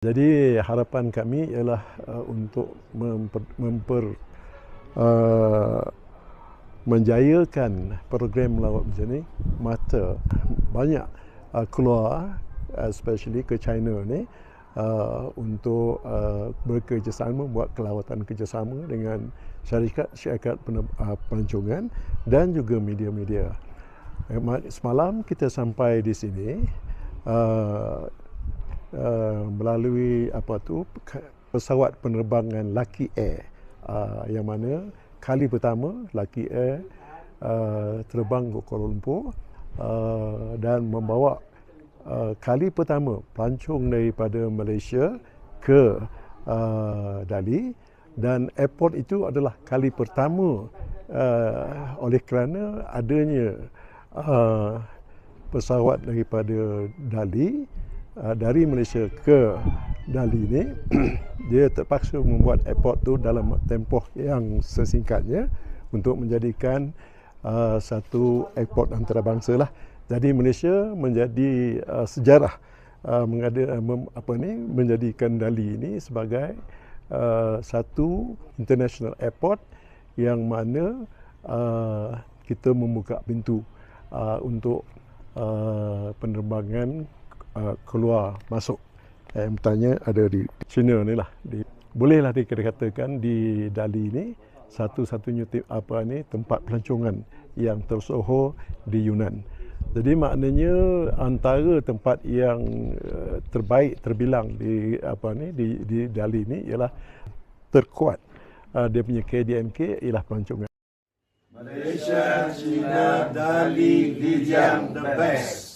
Jadi harapan kami ialah uh, untuk memper, memper uh, menjayakan program melawat macam ni mata banyak uh, keluar especially ke China ni uh, untuk uh, bekerjasama buat kelawatan kerjasama dengan syarikat-syarikat uh, pelancongan dan juga media-media. Semalam kita sampai di sini uh, uh, melalui apa tu pesawat penerbangan Lucky Air. Uh, yang mana kali pertama Lucky Air uh, terbang ke Kuala Lumpur uh, dan membawa uh, kali pertama pelancong daripada Malaysia ke uh, Dali. Dan airport itu adalah kali pertama uh, oleh kerana adanya uh, pesawat daripada Dali uh, dari Malaysia ke Dali ni dia terpaksa membuat airport tu dalam tempoh yang sesingkatnya untuk menjadikan uh, satu airport antarabangsa lah. Jadi Malaysia menjadi uh, sejarah uh, mengada mem, apa ni menjadikan Dali ini sebagai uh, satu international airport yang mana uh, kita membuka pintu uh, untuk uh, penerbangan uh, keluar masuk. Eh, bertanya ada di China ni lah. Di, bolehlah dikatakan di Dali ni satu-satunya apa ni tempat pelancongan yang tersohor di Yunan. Jadi maknanya antara tempat yang uh, terbaik terbilang di apa ni di di Dali ni ialah terkuat uh, dia punya KDMK ialah pelancongan. Malaysia, China, Dali, Lijiang, the best.